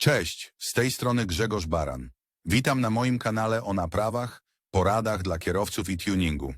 Cześć, z tej strony Grzegorz Baran. Witam na moim kanale o naprawach, poradach dla kierowców i tuningu.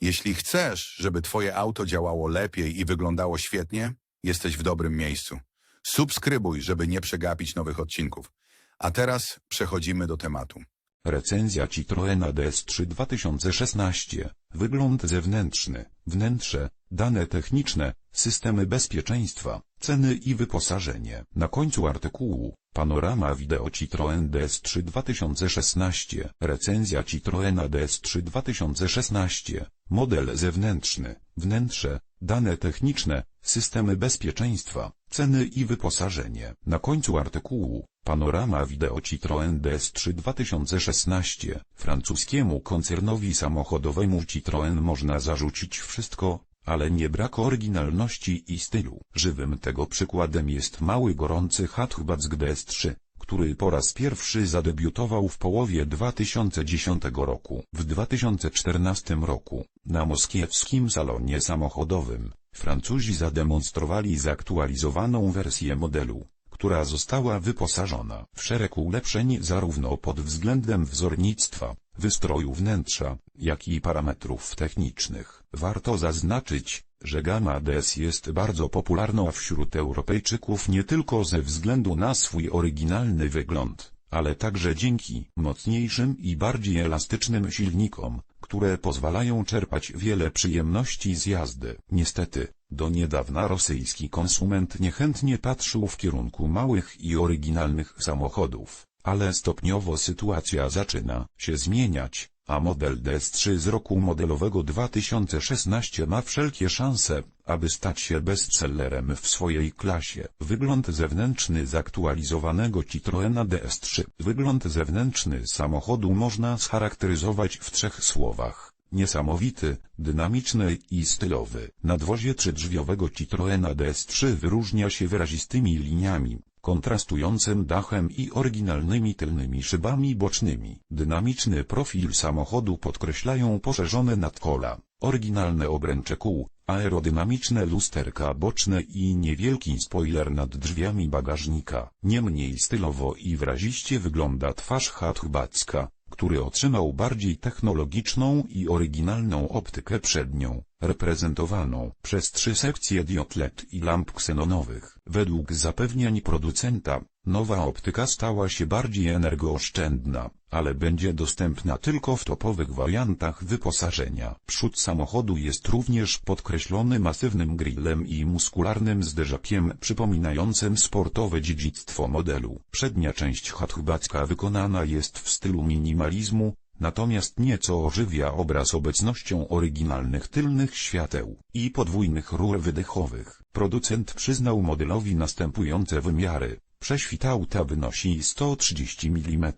Jeśli chcesz, żeby Twoje auto działało lepiej i wyglądało świetnie, jesteś w dobrym miejscu. Subskrybuj, żeby nie przegapić nowych odcinków. A teraz przechodzimy do tematu. Recenzja Citroena DS3 2016. Wygląd zewnętrzny, wnętrze, dane techniczne, systemy bezpieczeństwa, ceny i wyposażenie. Na końcu artykułu, panorama wideo Citroen DS3 2016. Recenzja Citroena DS3 2016. Model zewnętrzny, wnętrze, dane techniczne, systemy bezpieczeństwa, ceny i wyposażenie. Na końcu artykułu, panorama wideo Citroen DS3 2016. Francuskiemu koncernowi samochodowemu Citroen można zarzucić wszystko, ale nie brak oryginalności i stylu. Żywym tego przykładem jest mały gorący hatchback DS3 który po raz pierwszy zadebiutował w połowie 2010 roku. W 2014 roku, na moskiewskim salonie samochodowym, Francuzi zademonstrowali zaktualizowaną wersję modelu, która została wyposażona w szereg ulepszeń zarówno pod względem wzornictwa, wystroju wnętrza, jak i parametrów technicznych. Warto zaznaczyć, że gama DS jest bardzo popularna wśród Europejczyków nie tylko ze względu na swój oryginalny wygląd, ale także dzięki mocniejszym i bardziej elastycznym silnikom, które pozwalają czerpać wiele przyjemności z jazdy. Niestety, do niedawna rosyjski konsument niechętnie patrzył w kierunku małych i oryginalnych samochodów, ale stopniowo sytuacja zaczyna się zmieniać, a model DS3 z roku modelowego 2016 ma wszelkie szanse, aby stać się bestsellerem w swojej klasie. Wygląd zewnętrzny zaktualizowanego Citroena DS3 Wygląd zewnętrzny samochodu można scharakteryzować w trzech słowach. Niesamowity, dynamiczny i stylowy. Nadwozie trzydrzwiowego Citroena DS3 wyróżnia się wyrazistymi liniami, kontrastującym dachem i oryginalnymi tylnymi szybami bocznymi. Dynamiczny profil samochodu podkreślają poszerzone nadkola, oryginalne obręcze kół, aerodynamiczne lusterka boczne i niewielki spoiler nad drzwiami bagażnika. Niemniej stylowo i wyraziście wygląda twarz hatchbacka, który otrzymał bardziej technologiczną i oryginalną optykę przednią, reprezentowaną przez trzy sekcje diod LED i lamp ksenonowych. Według zapewnień producenta, nowa optyka stała się bardziej energooszczędna, ale będzie dostępna tylko w topowych wariantach wyposażenia. Przód samochodu jest również podkreślony masywnym grillem i muskularnym zderzakiem przypominającym sportowe dziedzictwo modelu. Przednia część hatchbacka wykonana jest w stylu minimalizmu, natomiast nieco ożywia obraz obecnością oryginalnych tylnych świateł i podwójnych rur wydechowych. Producent przyznał modelowi następujące wymiary. Prześwit auta wynosi 130 mm,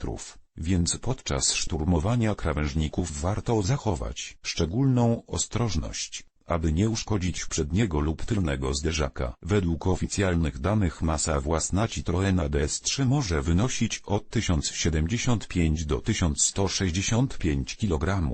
więc podczas szturmowania krawężników warto zachować szczególną ostrożność aby nie uszkodzić przedniego lub tylnego zderzaka. Według oficjalnych danych masa własna Citroena DS3 może wynosić od 1075 do 1165 kg,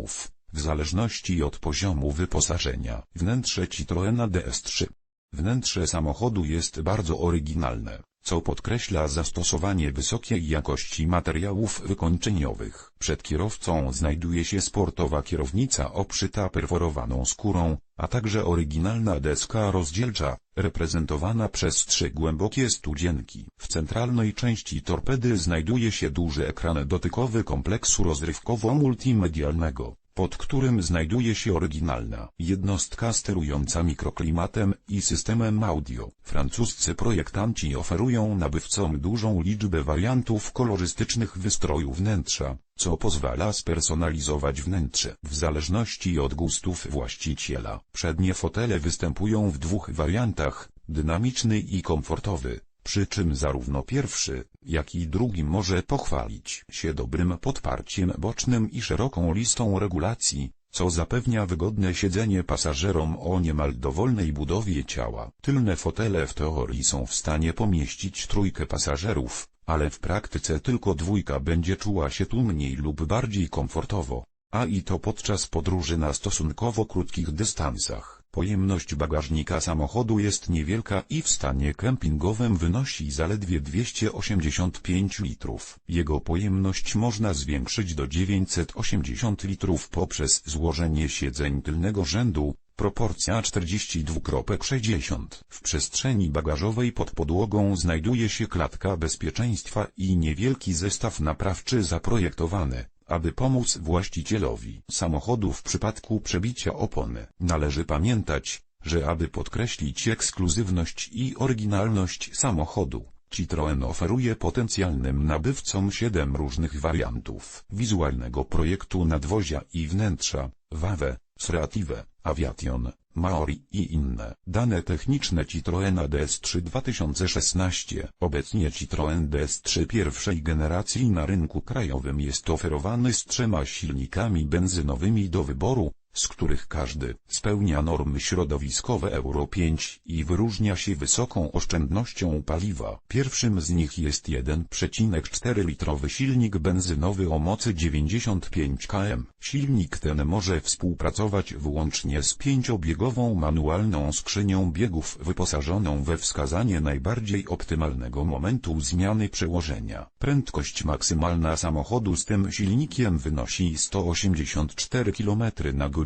w zależności od poziomu wyposażenia. Wnętrze Citroena DS3 Wnętrze samochodu jest bardzo oryginalne, co podkreśla zastosowanie wysokiej jakości materiałów wykończeniowych. Przed kierowcą znajduje się sportowa kierownica obszyta perforowaną skórą, a także oryginalna deska rozdzielcza, reprezentowana przez trzy głębokie studzienki. W centralnej części torpedy znajduje się duży ekran dotykowy kompleksu rozrywkowo-multimedialnego pod którym znajduje się oryginalna jednostka sterująca mikroklimatem i systemem audio. Francuscy projektanci oferują nabywcom dużą liczbę wariantów kolorystycznych wystroju wnętrza, co pozwala spersonalizować wnętrze w zależności od gustów właściciela. Przednie fotele występują w dwóch wariantach, dynamiczny i komfortowy przy czym zarówno pierwszy, jak i drugi może pochwalić się dobrym podparciem bocznym i szeroką listą regulacji, co zapewnia wygodne siedzenie pasażerom o niemal dowolnej budowie ciała. Tylne fotele w teorii są w stanie pomieścić trójkę pasażerów, ale w praktyce tylko dwójka będzie czuła się tu mniej lub bardziej komfortowo, a i to podczas podróży na stosunkowo krótkich dystansach. Pojemność bagażnika samochodu jest niewielka i w stanie kempingowym wynosi zaledwie 285 litrów. Jego pojemność można zwiększyć do 980 litrów poprzez złożenie siedzeń tylnego rzędu, proporcja 42,60. W przestrzeni bagażowej pod podłogą znajduje się klatka bezpieczeństwa i niewielki zestaw naprawczy zaprojektowany, aby pomóc właścicielowi samochodu w przypadku przebicia opony. Należy pamiętać, że aby podkreślić ekskluzywność i oryginalność samochodu, Citroen oferuje potencjalnym nabywcom 7 różnych wariantów wizualnego projektu nadwozia i wnętrza, WAWE, Sreative, Aviation, Maori i inne. Dane techniczne Citroena DS3 2016 Obecnie Citroen DS3 pierwszej generacji na rynku krajowym jest oferowany z trzema silnikami benzynowymi do wyboru, z których każdy spełnia normy środowiskowe Euro 5 i wyróżnia się wysoką oszczędnością paliwa. Pierwszym z nich jest 1,4-litrowy silnik benzynowy o mocy 95 km. Silnik ten może współpracować wyłącznie z pięciobiegową manualną skrzynią biegów wyposażoną we wskazanie najbardziej optymalnego momentu zmiany przełożenia. Prędkość maksymalna samochodu z tym silnikiem wynosi 184 km na godzinę,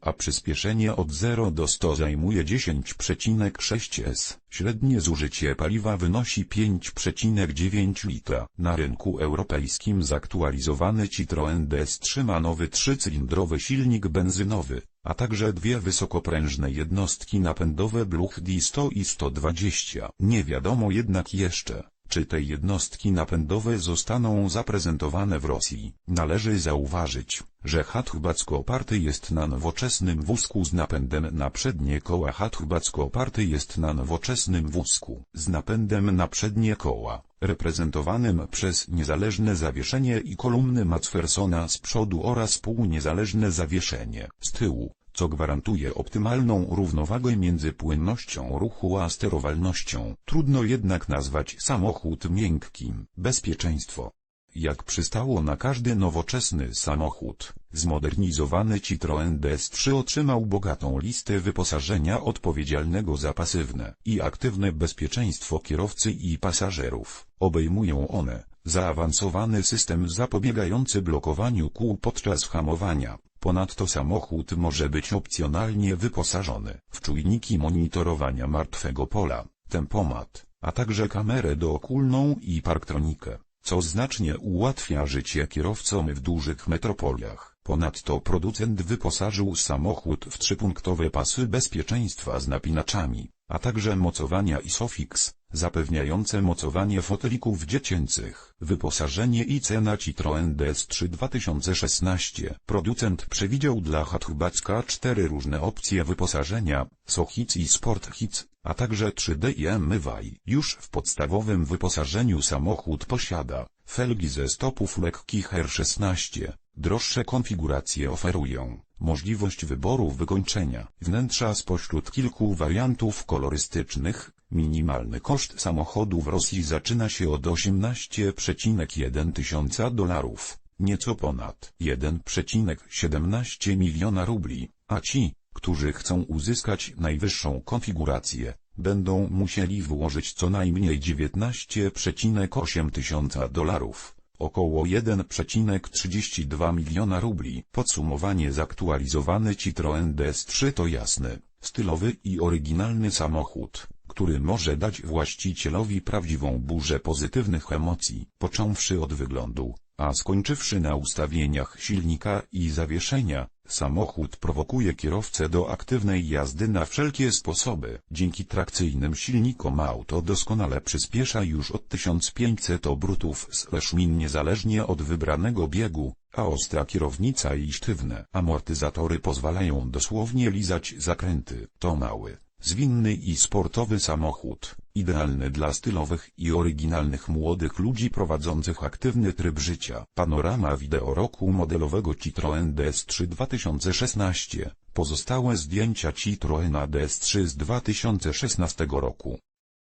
a przyspieszenie od 0 do 100 zajmuje 10,6 s. Średnie zużycie paliwa wynosi 5,9 litra. Na rynku europejskim zaktualizowany Citroen DS3 ma nowy trzycylindrowy silnik benzynowy, a także dwie wysokoprężne jednostki napędowe Bluch D100 i 120. Nie wiadomo jednak jeszcze, czy te jednostki napędowe zostaną zaprezentowane w Rosji. Należy zauważyć, że Hatchbacko oparty jest na nowoczesnym wózku z napędem na przednie koła. Hatchbacko oparty jest na nowoczesnym wózku z napędem na przednie koła, reprezentowanym przez niezależne zawieszenie i kolumny Macphersona z przodu oraz półniezależne zawieszenie z tyłu co gwarantuje optymalną równowagę między płynnością ruchu a sterowalnością. Trudno jednak nazwać samochód miękkim. Bezpieczeństwo. Jak przystało na każdy nowoczesny samochód, zmodernizowany Citroen DS3 otrzymał bogatą listę wyposażenia odpowiedzialnego za pasywne i aktywne bezpieczeństwo kierowcy i pasażerów. Obejmują one zaawansowany system zapobiegający blokowaniu kół podczas hamowania, Ponadto samochód może być opcjonalnie wyposażony w czujniki monitorowania martwego pola, tempomat, a także kamerę dookulną i parktronikę, co znacznie ułatwia życie kierowcom w dużych metropoliach. Ponadto producent wyposażył samochód w trzypunktowe pasy bezpieczeństwa z napinaczami, a także mocowania ISOFIX, zapewniające mocowanie fotelików dziecięcych. Wyposażenie i cena Citroen DS3 2016. Producent przewidział dla Hatchbacka cztery różne opcje wyposażenia, SOHIC i Sport Hits, a także 3D i MY. Już w podstawowym wyposażeniu samochód posiada felgi ze stopów lekkich R16. Droższe konfiguracje oferują możliwość wyboru wykończenia wnętrza spośród kilku wariantów kolorystycznych. Minimalny koszt samochodu w Rosji zaczyna się od 18,1 tysiąca dolarów, nieco ponad 1,17 miliona rubli, a ci, którzy chcą uzyskać najwyższą konfigurację, będą musieli włożyć co najmniej 19,8 tysiąca dolarów około 1,32 miliona rubli. Podsumowanie zaktualizowany Citroen DS3 to jasny, stylowy i oryginalny samochód, który może dać właścicielowi prawdziwą burzę pozytywnych emocji, począwszy od wyglądu, a skończywszy na ustawieniach silnika i zawieszenia, samochód prowokuje kierowcę do aktywnej jazdy na wszelkie sposoby. Dzięki trakcyjnym silnikom auto doskonale przyspiesza już od 1500 obrotów slash min niezależnie od wybranego biegu, a ostra kierownica i sztywne amortyzatory pozwalają dosłownie lizać zakręty. To mały, zwinny i sportowy samochód, idealny dla stylowych i oryginalnych młodych ludzi prowadzących aktywny tryb życia. Panorama wideo roku modelowego Citroen DS3 2016. Pozostałe zdjęcia Citroena DS3 z 2016 roku.